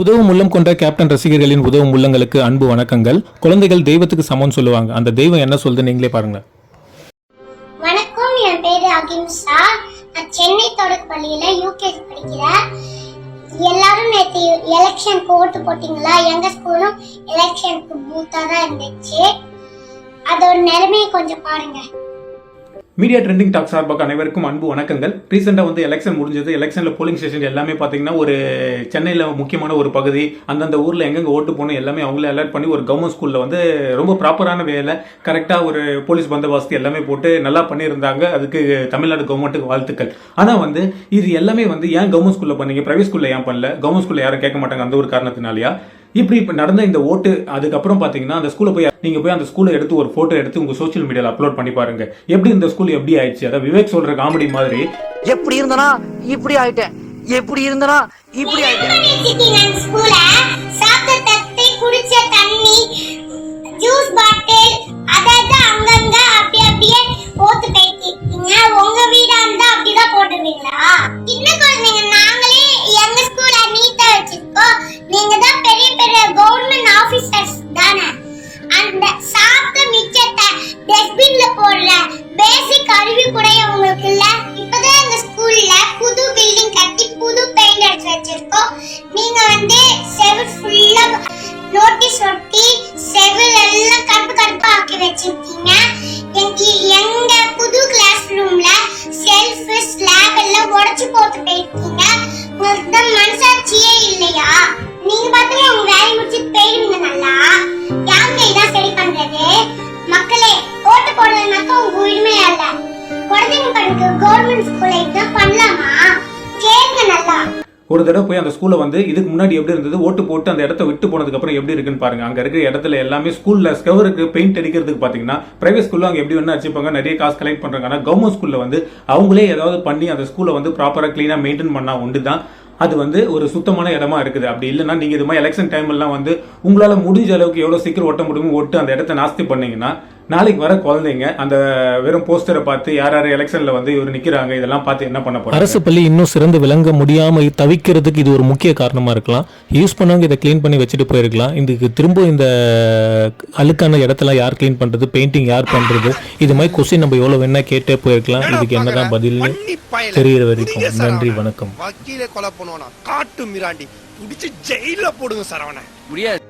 உதவும் உள்ளம் கொண்ட கேப்டன் ரசிகர்களின் உதவும் உள்ளங்களுக்கு அன்பு வணக்கங்கள். குழந்தைகள் தெய்வத்துக்கு சமம்னு சொல்லுவாங்க. அந்த தெய்வம் என்ன சொல்லுது நீங்களே பாருங்க வணக்கம். என் பேரு அகிம்சா நான் சென்னை தொடக்க பள்ளியில யூகேஜி படிக்கிறேன். எல்லாரும் நேற்று எலெக்ஷனுக்கு ஓட்டு போட்டீங்களா? எங்க ஸ்கூலும் எலெக்ஷனுக்கு பூத்தா தான் இருந்துச்சு. அதோட நிலைமையை கொஞ்சம் பாருங்க. மீடியா ட்ரெண்டிங் டாக் சார்பாக அனைவருக்கும் அன்பு வணக்கங்கள். ரீசெண்டாக வந்து எலெக்ஷன் முடிஞ்சது. எலெக்ஷனில் போலிங் ஸ்டேஷன் எல்லாமே பார்த்தீங்கன்னா ஒரு சென்னையில் முக்கியமான ஒரு பகுதி. அந்தந்த ஊரில் எங்கெங்கே ஓட்டு போகணும் எல்லாமே அவங்களே அலர்ட் பண்ணி ஒரு கவர்மெண்ட் ஸ்கூலில் வந்து ரொம்ப ப்ராப்பரான வேலை கரெக்டாக ஒரு போலீஸ் பந்தோபஸ்து எல்லாமே போட்டு நல்லா பண்ணியிருந்தாங்க. அதுக்கு தமிழ்நாடு கவர்மெண்ட்டுக்கு வாழ்த்துக்கள். ஆனால் வந்து இது எல்லாமே வந்து ஏன் கவர்மெண்ட் ஸ்கூலில் பண்ணீங்க? ப்ரைவேட் ஸ்கூலில் ஏன் பண்ணல? கவர்மெண்ட் ஸ்கூலில் யாரும் கேட்க மாட்டாங்க அந்த ஒரு காரணத்தினாலயா? இப்படி இப்போ நடந்த இந்த ஓட்டு அதுக்கப்புறம் பார்த்தீங்கன்னா அந்த ஸ்கூலில் போய் நீங்க போய் அந்த ஸ்கூலை எடுத்து ஒரு போட்டோ எடுத்து உங்க சோஷியல் மீடியால அப்லோட் பண்ணி பாருங்க. எப்படி இந்த ஸ்கூல் எப்படி ஆயிடுச்சு? அதாவது விவேக் சொல்ற காமெடி மாதிரி. எப்படி இருந்தனா இப்படி ஆயிட்டேன். எப்படி இருந்தனா இப்படி ஆயிட்டேன். அந்த சாப்பிட்ட மிச்சத்தை டஸ்ட்பின்ல போடுற பேசிக் அறிவு கூட உங்களுக்கு இல்ல. இப்பதான் எங்க ஸ்கூல்ல புது பில்டிங் கட்டி புது பெயிண்ட் அடிச்சு வச்சிருக்கோம். நீங்க வந்து செவர் ஃபுல்லா நோட்டீஸ் ஒட்டி செவர் எல்லாம் கருப்பு கருப்பா ஆக்கி வச்சிருக்கீங்க. எங்க போடுறதுனாக்க உரிமை அல்ல. குழந்தைங்க படிக்க கவர்மெண்ட் ஸ்கூல்ல இதான் பண்ணலாமா? கேளுங்க நல்லா. ஒரு தடவை போய் அந்த ஸ்கூலில் வந்து இதுக்கு முன்னாடி எப்படி இருந்தது? ஓட்டு போட்டு அந்த இடத்த விட்டு போனதுக்கப்புறம் எப்படி இருக்குன்னு பாருங்க. அங்கே இருக்கிற இடத்துல எல்லாமே ஸ்கூலில் ஸ்கவருக்கு பெயிண்ட் அடிக்கிறதுக்கு பார்த்தீங்கன்னா பிரைவேட் ஸ்கூலில் அங்கே எப்படி வேணா அடிச்சுப்பாங்க நிறைய காசு கலெக்ட் பண்ணுறாங்கன்னா கவர்மெண்ட் ஸ்கூலில் வந்து அவங்களே ஏதாவது பண்ணி அந்த ஸ்கூலை வந்து ப்ராப்பராக க்ளீனாக மெயின்டைன் பண்ணால் உண்டு தான் அது வந்து ஒரு சுத்தமான இடமா இருக்குது. அப்படி இல்லைன்னா நீங்கள் இது மாதிரி எலெக்ஷன் டைம்லாம் வந்து உங்களால் முடிஞ்ச அளவுக்கு எவ்வளோ சீக்கிரம் ஓட்ட முடியுமோ ஓட்டு அந்த இடத்த நாஸ்தி பண்ணீங்கன்னா நாளைக்கு வர குழந்தைங்க அந்த வெறும் போஸ்டரை பார்த்து யார் யார் எலெக்ஷன்ல வந்து இவர் நிக்கிறாங்க இதெல்லாம் பார்த்து என்ன பண்ண போறாங்க? அரசு பள்ளி இன்னும் சிறந்து விளங்க முடியாம தவிக்கிறதுக்கு இது ஒரு முக்கிய காரணமா இருக்கலாம். யூஸ் பண்ணவங்க இதை க்ளீன் பண்ணி வச்சுட்டு போயிருக்கலாம். இதுக்கு திரும்ப இந்த அழுக்கான இடத்தெல்லாம் யார் க்ளீன் பண்றது? பெயிண்டிங் யார் பண்றது? இது மாதிரி கொஸ்டின் நம்ம எவ்வளவு வேணா கேட்டே போயிருக்கலாம். இதுக்கு என்னதான் பதில்னு தெரியிற வரைக்கும். நன்றி வணக்கம். வக்கீல கொலை பண்ணுவானா? காட்டு மிராண்டி. புடிச்சு ஜெயில போடுங்க சரவண. முடியாது.